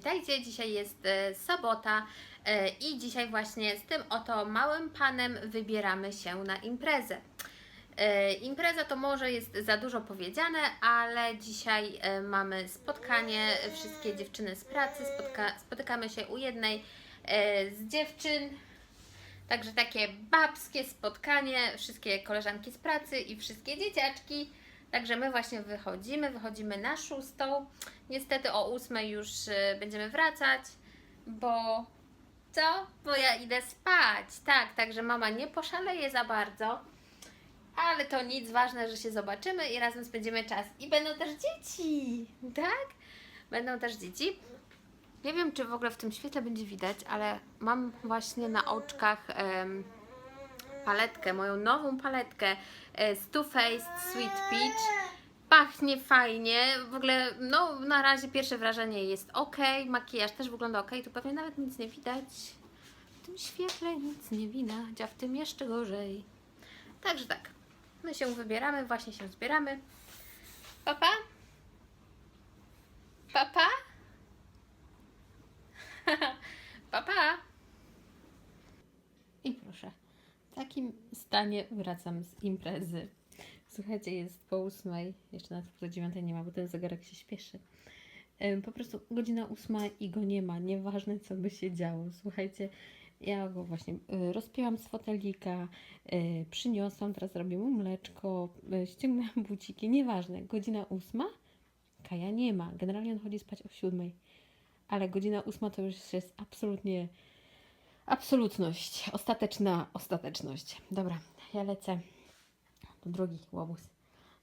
witajcie. Dzisiaj jest e, sobota e, i dzisiaj właśnie z tym oto małym panem wybieramy się na imprezę. E, impreza to może jest za dużo powiedziane, ale dzisiaj mamy spotkanie, wszystkie dziewczyny z pracy, spotka, spotykamy się u jednej z dziewczyn. Także takie babskie spotkanie, wszystkie koleżanki z pracy i wszystkie dzieciaczki. Także my właśnie wychodzimy, wychodzimy na szóstą. Niestety o ósmej już y, będziemy wracać, bo co? Bo ja idę spać. Tak, także mama nie poszaleje za bardzo. Ale to nic, ważne, że się zobaczymy i razem spędzimy czas. I będą też dzieci, tak? Będą też dzieci. Nie wiem, czy w ogóle w tym świetle będzie widać, ale mam właśnie na oczkach em, paletkę, moją nową paletkę e, z Too Faced Sweet Peach. Pachnie fajnie, w ogóle no na razie pierwsze wrażenie jest ok, makijaż też wygląda ok, tu pewnie nawet nic nie widać. W tym świetle nic nie widać, a w tym jeszcze gorzej. Także tak, my się wybieramy, właśnie się zbieramy. Papa? Papa? I proszę, w takim stanie wracam z imprezy. Słuchajcie, jest po ósmej, jeszcze nawet po dziewiątej nie ma, bo ten zegarek się śpieszy. Po prostu godzina ósma i go nie ma, nieważne co by się działo. Słuchajcie, ja go właśnie y, rozpięłam z fotelika, y, przyniosłam, teraz robię mu mleczko, y, ściągnęłam buciki, nieważne. Godzina ósma, Kaja nie ma. Generalnie on chodzi spać o siódmej, ale godzina ósma to już jest absolutnie absolutność, ostateczna ostateczność. Dobra, ja lecę to drugi łobuz.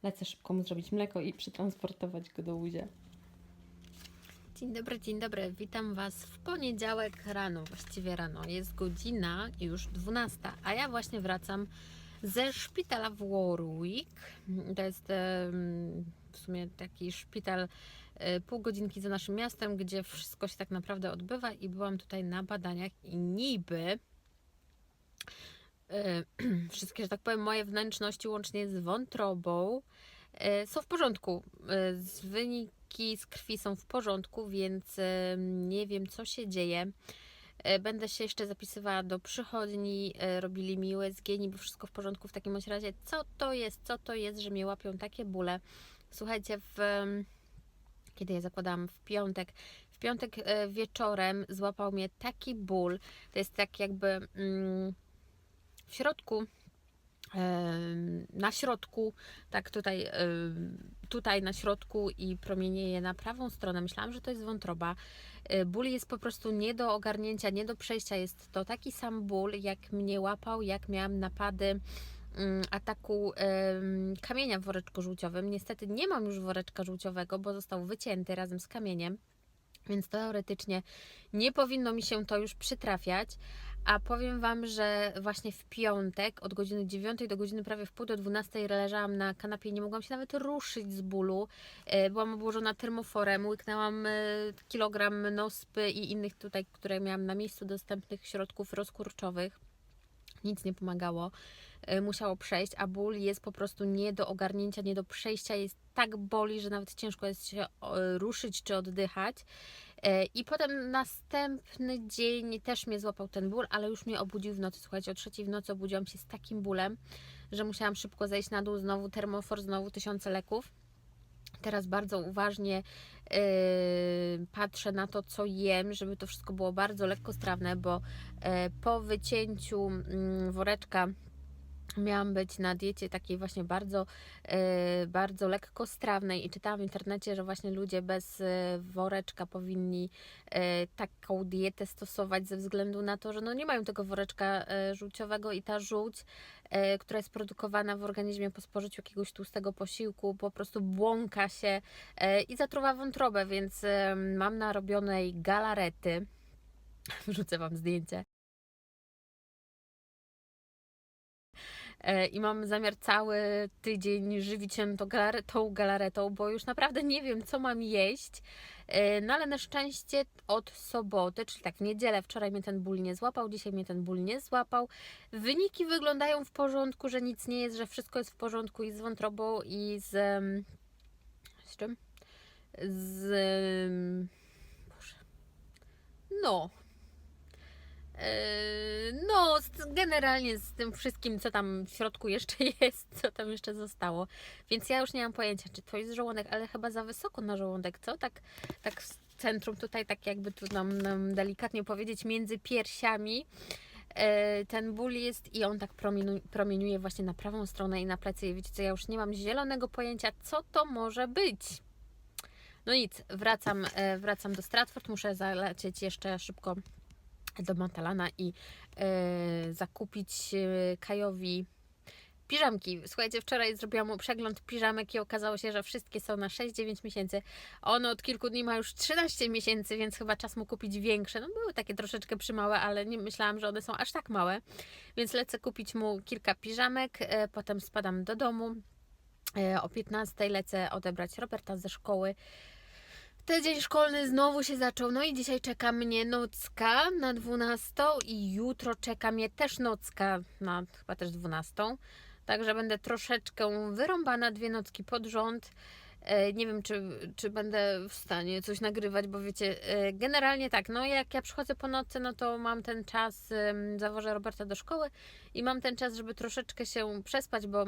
Lecę szybko mu zrobić mleko i przetransportować go do łódzia. Dzień dobry, dzień dobry. Witam Was w poniedziałek rano, właściwie rano. Jest godzina już 12, a ja właśnie wracam ze szpitala w Warwick. To jest w sumie taki szpital e, pół godzinki za naszym miastem, gdzie wszystko się tak naprawdę odbywa i byłam tutaj na badaniach i niby wszystkie, że tak powiem, moje wnętrzności łącznie z wątrobą e, są w porządku. E, wyniki z krwi są w porządku, więc e, nie wiem, co się dzieje. E, Będę się jeszcze zapisywała do przychodni, e, robili mi USG, niby wszystko w porządku. W takim razie, co to jest, co to jest, że mnie łapią takie bóle? Słuchajcie, w, kiedy ja zakładałam w piątek, w piątek e, wieczorem złapał mnie taki ból. To jest tak jakby mm, w środku na środku, tak tutaj, tutaj na środku i promienieje na prawą stronę. Myślałam, że to jest wątroba. E, Ból jest po prostu nie do ogarnięcia, nie do przejścia. Jest to taki sam ból, jak mnie łapał, jak miałam napady mm, ataku kamienia w woreczku żółciowym. Niestety nie mam już woreczka żółciowego, bo został wycięty razem z kamieniem. Więc teoretycznie nie powinno mi się to już przytrafiać, a powiem Wam, że właśnie w piątek od godziny 9 do godziny prawie w pół do 12 leżałam na kanapie i nie mogłam się nawet ruszyć z bólu. E, Byłam obłożona termoforem, łyknęłam e, kilogram nospy i innych tutaj, które miałam na miejscu dostępnych środków rozkurczowych. Nic nie pomagało. E, Musiało przejść, a ból jest po prostu nie do ogarnięcia, nie do przejścia. Jest tak boli, że nawet ciężko jest się ruszyć czy oddychać. E, I potem następny dzień też mnie złapał ten ból, ale już mnie obudził w nocy. Słuchajcie, o trzeciej w nocy obudziłam się z takim bólem, że musiałam szybko zejść na dół, znowu termofor, znowu tysiące leków. Teraz bardzo uważnie yy, patrzę na to, co jem, żeby to wszystko było bardzo lekkostrawne, bo e, po wycięciu mm, woreczka miałam być na diecie takiej właśnie bardzo, e, bardzo lekkostrawnej i czytałam w internecie, że właśnie ludzie bez e, woreczka powinni e, taką dietę stosować ze względu na to, że no nie mają tego woreczka żółciowego i ta żółć, która jest produkowana w organizmie po spożyciu jakiegoś tłustego posiłku, po prostu błąka się i zatruwa wątrobę, więc mam narobionej galarety. Wrzucę Wam zdjęcie. I mam zamiar cały tydzień żywić się tą, tą galaretą, bo już naprawdę nie wiem, co mam jeść. E, No ale na szczęście od soboty, czyli tak niedzielę, wczoraj mnie ten ból nie złapał, dzisiaj mnie ten ból nie złapał. Wyniki wyglądają w porządku, że nic nie jest, że wszystko jest w porządku i z wątrobą i z... Z czym? Z... Boże, no. Yy, No, generalnie z tym wszystkim, co tam w środku jeszcze jest, co tam jeszcze zostało. Więc ja już nie mam pojęcia, czy to jest żołądek, ale chyba za wysoko na żołądek, co? Tak, tak w centrum tutaj, tak jakby tu nam, nam delikatnie powiedzieć, między piersiami. e, Ten ból jest i on tak promieniu- promieniuje właśnie na prawą stronę i na plecy. I wiecie co, ja już nie mam zielonego pojęcia, co to może być. No nic, wracam, e, wracam do Stratford. Muszę zalecieć jeszcze szybko do Montalana i e, zakupić e, Kajowi piżamki. Słuchajcie, wczoraj zrobiłam mu przegląd piżamek i okazało się, że wszystkie są na 6-9 miesięcy. On od kilku dni ma już 13 miesięcy, więc chyba czas mu kupić większe. No były takie troszeczkę przymałe, ale nie myślałam, że one są aż tak małe. Więc lecę kupić mu kilka piżamek, e, potem spadam do domu. E, O 15 lecę odebrać Roberta ze szkoły. Ten dzień szkolny znowu się zaczął, no i dzisiaj czeka mnie nocka na 12 i jutro czeka mnie też nocka na chyba też 12. Także będę troszeczkę wyrąbana dwie nocki pod rząd. E, Nie wiem, czy, czy będę w stanie coś nagrywać, bo wiecie, e, generalnie tak, no jak ja przychodzę po nocy, no to mam ten czas, zawożę Roberta do szkoły i mam ten czas, żeby troszeczkę się przespać, bo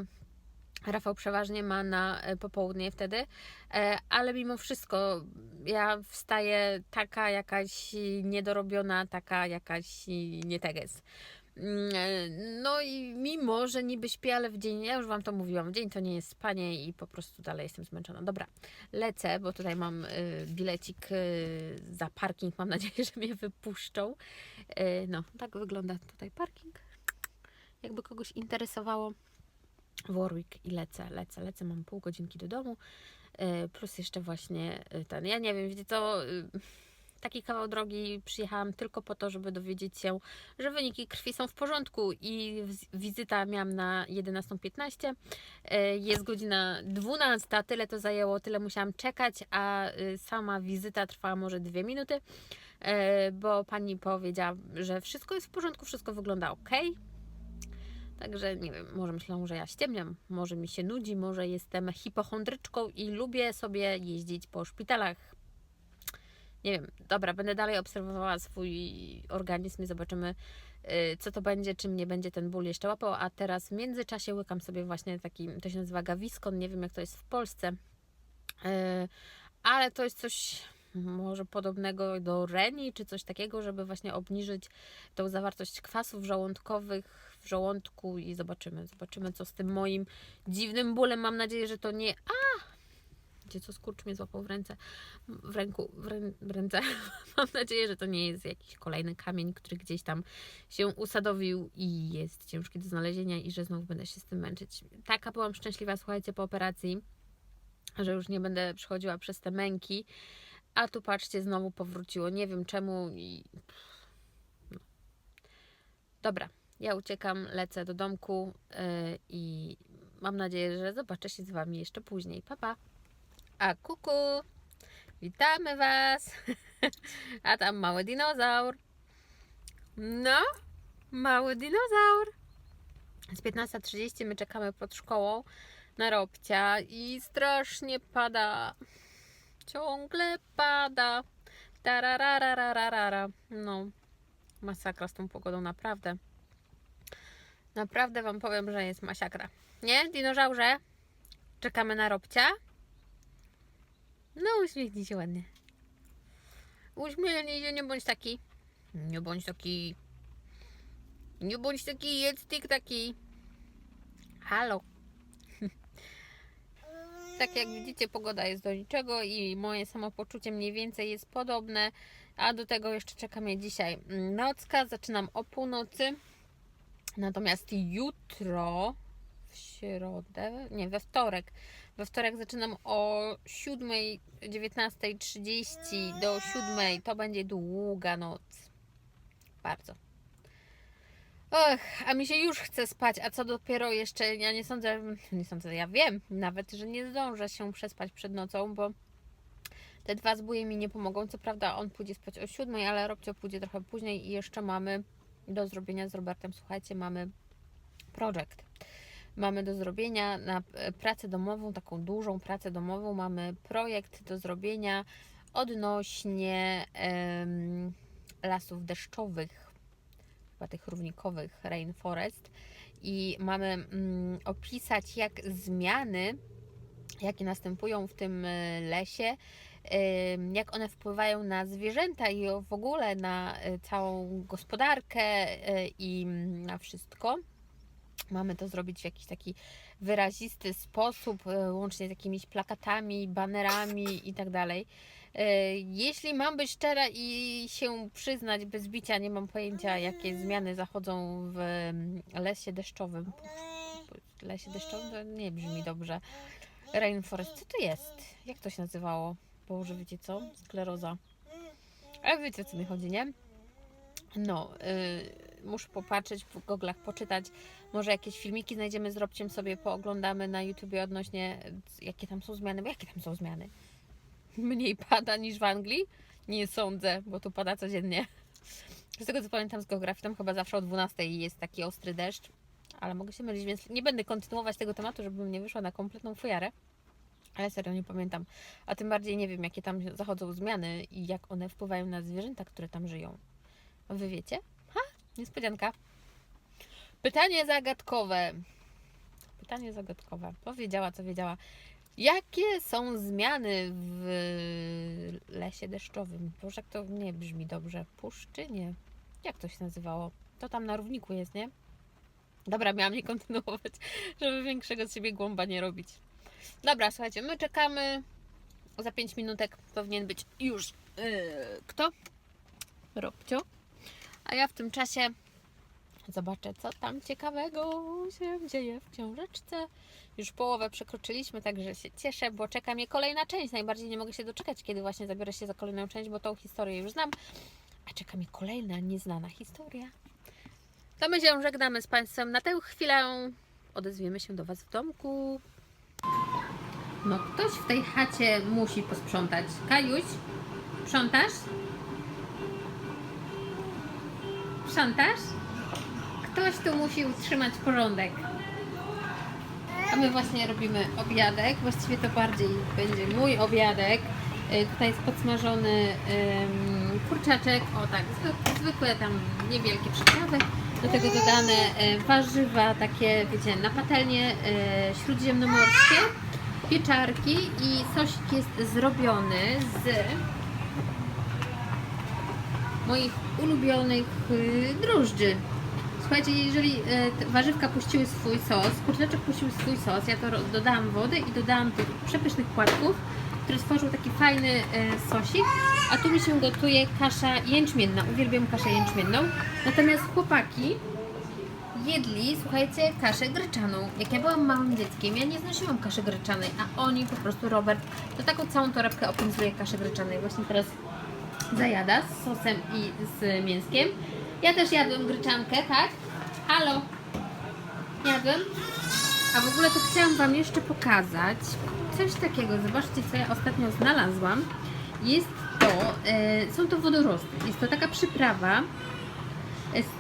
Rafał przeważnie ma na e, popołudnie wtedy, e, ale mimo wszystko ja wstaję taka jakaś niedorobiona, taka jakaś nie teges. Mm, e, No i mimo, że niby śpię, ale w dzień, ja już Wam to mówiłam, w dzień to nie jest spanie i po prostu dalej jestem zmęczona. Dobra, lecę, bo tutaj mam bilecik za parking, mam nadzieję, że mnie wypuszczą. No, tak wygląda tutaj parking. Jakby kogoś interesowało. Warwick i lecę, lecę, lecę, mam pół godzinki do domu, y, plus jeszcze właśnie y, ten, ja nie wiem, wiecie co, y, taki kawał drogi przyjechałam tylko po to, żeby dowiedzieć się, że wyniki krwi są w porządku i wizyta miałam na 11.15, y, jest godzina 12, tyle to zajęło, tyle musiałam czekać, a sama wizyta trwała może dwie minuty, bo pani powiedziała, że wszystko jest w porządku, wszystko wygląda ok. Także nie wiem, może myślą, że ja ściemniam, może mi się nudzi, może jestem hipochondryczką i lubię sobie jeździć po szpitalach. Nie wiem, dobra, będę dalej obserwowała swój organizm i zobaczymy, y, co to będzie, czy mnie będzie ten ból jeszcze łapał. A teraz w międzyczasie łykam sobie właśnie taki, to się nazywa gawiskon, nie wiem jak to jest w Polsce, Y, ale to jest coś może podobnego do reni, czy coś takiego, żeby właśnie obniżyć tą zawartość kwasów żołądkowych w żołądku i zobaczymy, zobaczymy co z tym moim dziwnym bólem. Mam nadzieję, że to nie... A! Gdzie co skurcz mnie złapał w ręce, w ręku, w, rę, w ręce. Mam nadzieję, że to nie jest jakiś kolejny kamień, który gdzieś tam się usadowił i jest ciężki do znalezienia i że znowu będę się z tym męczyć. Taka byłam szczęśliwa, słuchajcie, po operacji, że już nie będę przechodziła przez te męki. A tu patrzcie, znowu powróciło. Nie wiem czemu i. No. Dobra, ja uciekam, lecę do domku yy, i mam nadzieję, że zobaczę się z Wami jeszcze później. Pa, pa. A kuku! Witamy Was! A tam mały dinozaur. No, mały dinozaur. Z 15.30 my czekamy pod szkołą na Robcia i strasznie pada. Ciągle pada. Tarararararara. No, masakra z tą pogodą, naprawdę. Naprawdę Wam powiem, że jest masakra. Nie, dinożaurze? Czekamy na Robcia? No, uśmiechnij się ładnie. Uśmiechnij się, nie bądź taki. Nie bądź taki. Nie bądź taki, jedz tik taki. Halo. Tak jak widzicie, pogoda jest do niczego i moje samopoczucie mniej więcej jest podobne. A do tego jeszcze czeka mnie dzisiaj nocka. Zaczynam o północy. Natomiast jutro, w środę, nie, we wtorek. We wtorek zaczynam o 7, 19.30 do 7. To będzie długa noc. Bardzo. Och, a mi się już chce spać, a co dopiero jeszcze, ja nie sądzę, nie sądzę, ja wiem nawet, że nie zdążę się przespać przed nocą, bo te dwa zbóje mi nie pomogą. Co prawda on pójdzie spać o siódmej, ale Robcio pójdzie trochę później i jeszcze mamy do zrobienia z Robertem, słuchajcie, mamy projekt. Mamy do zrobienia na e, pracę domową, taką dużą pracę domową, mamy projekt do zrobienia odnośnie lasów deszczowych, chyba tych równikowych, rainforest. I mamy mm, opisać, jak zmiany, jakie następują w tym e, lesie, jak one wpływają na zwierzęta i w ogóle na e, całą gospodarkę e, i na wszystko. Mamy to zrobić w jakiś taki wyrazisty sposób, e, łącznie z jakimiś plakatami, banerami i tak dalej. Jeśli mam być szczera i się przyznać bez bicia, nie mam pojęcia, jakie zmiany zachodzą w lesie deszczowym. Lesie deszczowym to nie brzmi dobrze. Rainforest, co to jest? Jak to się nazywało? Boże, wiecie co? Skleroza. Ale wiecie, o co mi chodzi, nie? No, y, muszę popatrzeć w goglach, poczytać. Może jakieś filmiki znajdziemy z Robciem sobie, pooglądamy na YouTubie odnośnie, y, jakie tam są zmiany. Bo jakie tam są zmiany? Mniej pada niż w Anglii? Nie sądzę, bo tu pada codziennie. Z tego co pamiętam z geografii, tam chyba zawsze o 12 jest taki ostry deszcz. Ale mogę się mylić, więc nie będę kontynuować tego tematu, żebym nie wyszła na kompletną fujarę. Ale serio nie pamiętam. A tym bardziej nie wiem, jakie tam zachodzą zmiany i jak one wpływają na zwierzęta, które tam żyją. Wy wiecie? Ha, niespodzianka. Pytanie zagadkowe. Pytanie zagadkowe. Powiedziała, co wiedziała. Jakie są zmiany w lesie deszczowym? Boże, jak to nie brzmi dobrze. Puszczy? Nie. Jak to się nazywało? To tam na równiku jest, nie? Dobra, miałam nie kontynuować, żeby większego z siebie głąba nie robić. Dobra, słuchajcie, my czekamy. Za 5 minutek powinien być już yy, kto? Robcio. A ja w tym czasie zobaczę, co tam ciekawego się dzieje w książeczce. Już połowę przekroczyliśmy, także się cieszę, bo czeka mnie kolejna część. Najbardziej nie mogę się doczekać, kiedy właśnie zabiorę się za kolejną część, bo tą historię już znam. A czeka mnie kolejna nieznana historia. To my się żegnamy z Państwem na tę chwilę. Odezwiemy się do Was w domku. No, ktoś w tej chacie musi posprzątać. Kajuś, sprzątasz? Sprzątasz? Ktoś tu musi utrzymać porządek. A my właśnie robimy obiadek. Właściwie to bardziej będzie mój obiadek. Y, Tutaj jest podsmażony kurczaczek. O tak, zwy- zwykłe tam niewielkie przyprawy. Do tego dodane y, warzywa takie, wiecie, na patelnię y, śródziemnomorskie, pieczarki i sosik jest zrobiony z moich ulubionych y, drożdży. Słuchajcie, jeżeli y, warzywka puściły swój sos, kurczaczek puścił swój sos, ja to dodałam wody i dodałam tych przepysznych płatków, które stworzył taki fajny y, sosik, a tu mi się gotuje kasza jęczmienna. Uwielbiam kaszę jęczmienną. Natomiast chłopaki jedli, słuchajcie, kaszę gryczaną. Jak ja byłam małym dzieckiem, ja nie znosiłam kaszy gryczanej, a oni po prostu, Robert, to taką całą torebkę opędzluje kaszy gryczanej. Właśnie teraz zajada z sosem i z mięskiem. Ja też jadłem gryczankę, tak? Halo? Jadłem? A w ogóle to chciałam Wam jeszcze pokazać coś takiego. Zobaczcie, co ja ostatnio znalazłam. Jest to, e, są to wodorosty. Jest to taka przyprawa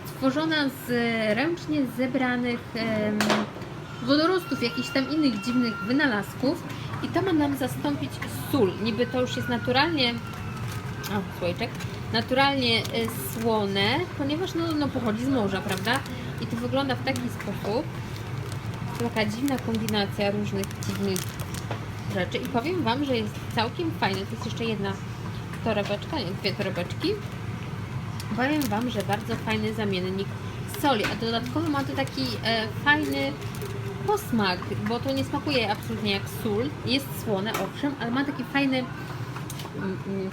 stworzona z ręcznie zebranych wodorostów, jakichś tam innych dziwnych wynalazków. I to ma nam zastąpić sól. Niby to już jest naturalnie o, słoiczek, naturalnie y, słone, ponieważ no, no pochodzi z morza, prawda? I to wygląda w taki sposób. Taka dziwna kombinacja różnych dziwnych rzeczy. I powiem Wam, że jest całkiem fajne. To jest jeszcze jedna torebeczka, nie, dwie torebeczki. Powiem Wam, że bardzo fajny zamiennik soli, a dodatkowo ma to taki e, fajny posmak, bo to nie smakuje absolutnie jak sól. Jest słone, owszem, ale ma taki fajny mm, mm,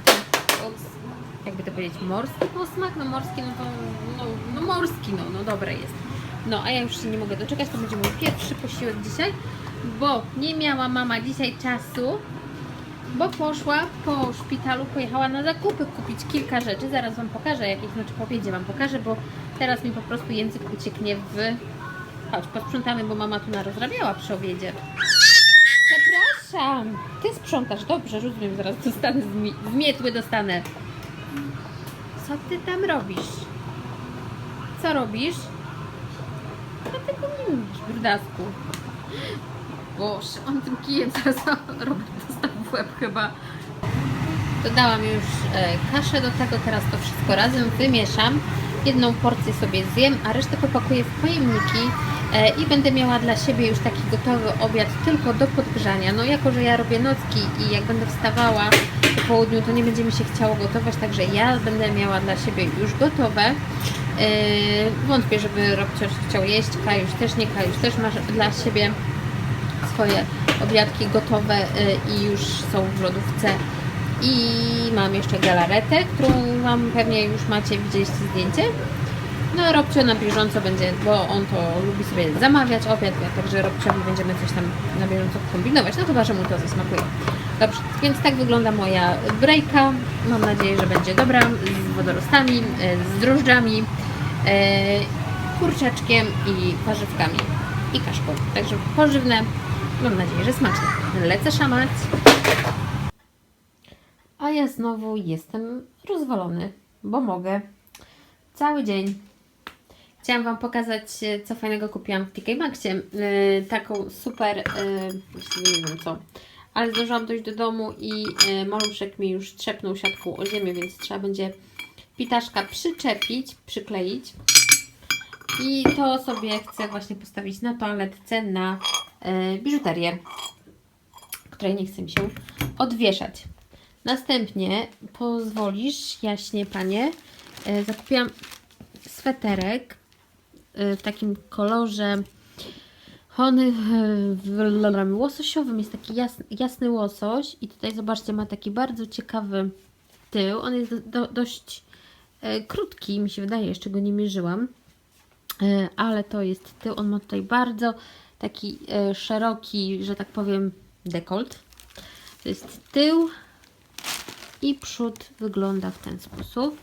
jakby to powiedzieć, morski posmak, no morski, no to, no, no morski, no, no dobre jest. No, a ja już się nie mogę doczekać, to będzie mój pierwszy posiłek dzisiaj, bo nie miała mama dzisiaj czasu, bo poszła po szpitalu, pojechała na zakupy kupić kilka rzeczy, zaraz Wam pokażę jakich, znaczy po obiedzie Wam pokażę, bo teraz mi po prostu język ucieknie w... Chodź, posprzątamy, bo mama tu narozrabiała przy obiedzie. Przepraszam, Ty sprzątasz, dobrze, rozumiem, zaraz dostanę zmi- zmietły dostanę. Co Ty tam robisz? Co robisz? Co Ty kombinujesz, brudasku? Boże, on tym kijem zaraz Robert dostał w łeb chyba. Dodałam już e, kaszę do tego, teraz to wszystko razem wymieszam. Jedną porcję sobie zjem, a resztę popakuję w pojemniki e, i będę miała dla siebie już taki gotowy obiad tylko do podgrzania. No jako, że ja robię nocki i jak będę wstawała po południu, to nie będzie mi się chciało gotować, także ja będę miała dla siebie już gotowe. E, Wątpię, żeby Robcio chciał jeść, Kajusz też nie, Kajusz też ma dla siebie swoje obiadki gotowe y, i już są w lodówce. I mam jeszcze galaretę, którą Wam pewnie już macie, widzieliście zdjęcie. No Robcio na bieżąco będzie, bo on to lubi sobie zamawiać obiad, także Robciowi będziemy coś tam na bieżąco kombinować, no chyba, że mu to zasmakuje. Dobrze, więc tak wygląda moja brejka. Mam nadzieję, że będzie dobra, z wodorostami, y, z drożdżami, y, kurczaczkiem i warzywkami i kaszką. Także pożywne, mam nadzieję, że smaczne. Lecę szamać. A ja znowu jestem rozwalony, bo mogę. Cały dzień. Chciałam Wam pokazać, e, co fajnego kupiłam w TK Maxie. Yy, taką super, yy, nie wiem co, ale zdążyłam dojść do domu i yy, maluszek mi już trzepnął siatką o ziemię, więc trzeba będzie pitaszka przyczepić, przykleić. I to sobie chcę właśnie postawić na toaletce na biżuterię, której nie chce mi się odwieszać. Następnie pozwolisz, jaśnie panie, e, zakupiłam sweterek e, w takim kolorze w łososiowym jest taki jasny, jasny łosoś i tutaj zobaczcie ma taki bardzo ciekawy tył. On jest do, do, dość e, krótki, mi się wydaje, jeszcze go nie mierzyłam. E, ale to jest tył. On ma tutaj bardzo taki e, szeroki, że tak powiem, dekolt. To jest tył i przód wygląda w ten sposób.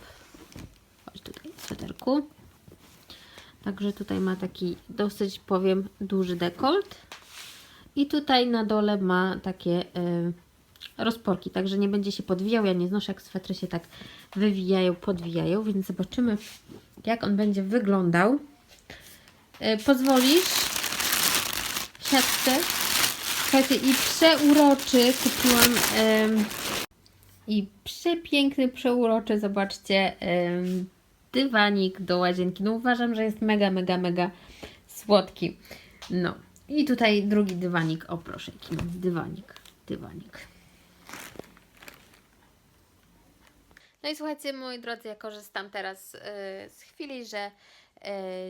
Chodź tutaj, sweterku. Także tutaj ma taki dosyć, powiem, duży dekolt. I tutaj na dole ma takie e, rozporki, także nie będzie się podwijał. Ja nie znoszę, jak swetry się tak wywijają, podwijają, więc zobaczymy, jak on będzie wyglądał. E, pozwolisz siatce. Słuchajcie, i przeuroczy kupiłam em, i przepiękny, przeuroczy, zobaczcie, em, dywanik do łazienki. No uważam, że jest mega, mega, mega słodki. No i tutaj drugi dywanik. O proszę, dywanik, dywanik. No i słuchajcie, moi drodzy, ja korzystam teraz y, z chwili, że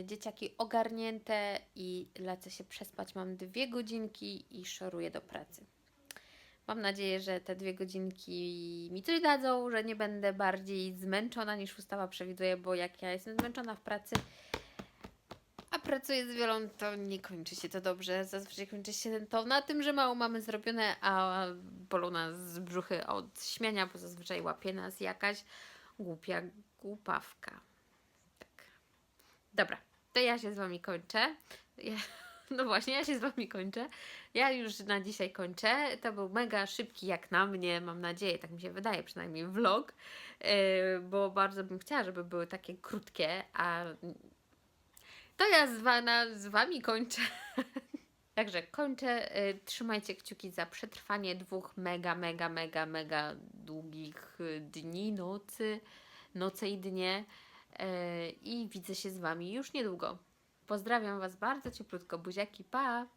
y, dzieciaki ogarnięte i lecę się przespać. Mam dwie godzinki i szoruję do pracy. Mam nadzieję, że te dwie godzinki mi coś dadzą, że nie będę bardziej zmęczona niż ustawa przewiduje, bo jak ja jestem zmęczona w pracy, pracuję z wielą, to nie kończy się to dobrze. Zazwyczaj kończy się to na tym, że mało mamy zrobione, a bolą nas brzuchy od śmiania, bo zazwyczaj łapie nas jakaś głupia głupawka. Tak. Dobra, to ja się z Wami kończę. Ja, no właśnie, ja się z Wami kończę. Ja już na dzisiaj kończę. To był mega szybki jak na mnie, mam nadzieję, tak mi się wydaje przynajmniej vlog, yy, bo bardzo bym chciała, żeby były takie krótkie, a to ja z, z Wami kończę. Także kończę. Y, Trzymajcie kciuki za przetrwanie dwóch mega, mega, mega, mega długich y, dni, nocy, noce i dnie. Y, I widzę się z Wami już niedługo. Pozdrawiam Was bardzo cieplutko. Buziaki, pa!